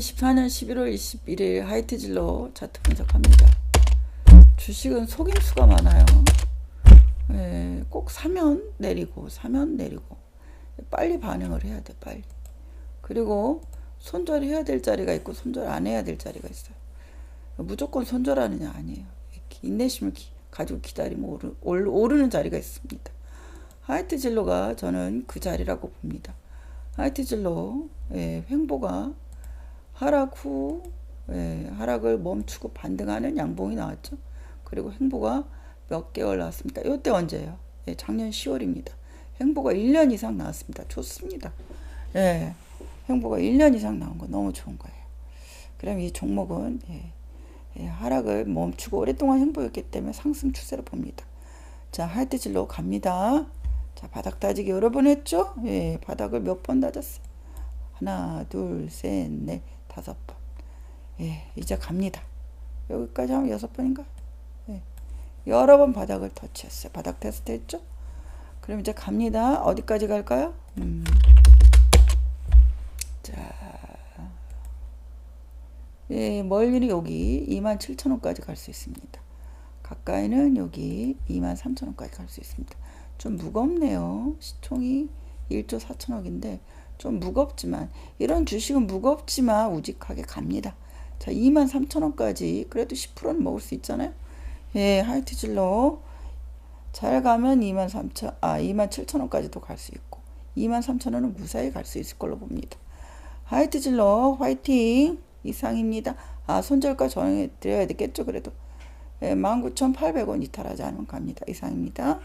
2024년 11월 21일 하이트질러 차트 분석합니다. 주식은 속임수가 많아요. 예, 꼭 사면 내리고 사면 내리고 빨리 반응을 해야 돼 빨리. 그리고 손절해야 될 자리가 있고 손절 안 해야 될 자리가 있어요. 무조건 손절하느냐 아니에요. 인내심을 기- 가지고 기다리면 오르, 오르는 자리가 있습니다. 하이트 진로가 저는 그 자리라고 봅니다. 하이트 진로 예, 횡보가 하락 후 예, 하락을 멈추고 반등하는 양봉이 나왔죠. 그리고 횡보가 몇 개월 나왔습니까? 이때 언제예요? 예, 작년 10월입니다. 횡보가 1년 이상 나왔습니다. 좋습니다. 예, 횡보가 1년 이상 나온 거 너무 좋은 거예요. 그럼 이 종목은 예, 예, 하락을 멈추고 오랫동안 횡보였기 때문에 상승 추세를 봅니다. 자, 하이트질로 갑니다. 자, 바닥 다지기 여러 번 했죠? 예, 바닥을 몇 번 다졌어요? 하나, 둘, 셋, 넷, 다섯 번. 예, 이제 갑니다. 여기까지 하면 여섯 번인가? 예, 여러 번 바닥을 터치했어요. 바닥 테스트 했죠? 그럼 이제 갑니다. 어디까지 갈까요? 음. 자, 예, 멀리는 여기 27,000원까지 갈 수 있습니다. 가까이는 여기 23,000원까지 갈 수 있습니다. 좀 무겁네요. 시총이 1조 4천억인데 좀 무겁지만 이런 주식은 무겁지만 우직하게 갑니다. 자, 23,000원까지 그래도 10%는 먹을 수 있잖아요. 예, 하이트질러 잘 가면 23,000 아, 27,000원까지도 갈 수 있고 23,000원은 무사히 갈 수 있을 걸로 봅니다. 하이트질러 화이팅 이상입니다. 아, 손절가 정해 드려야 되겠죠, 그래도. 예, 19,800원 이탈하지 않으면 갑니다. 이상입니다.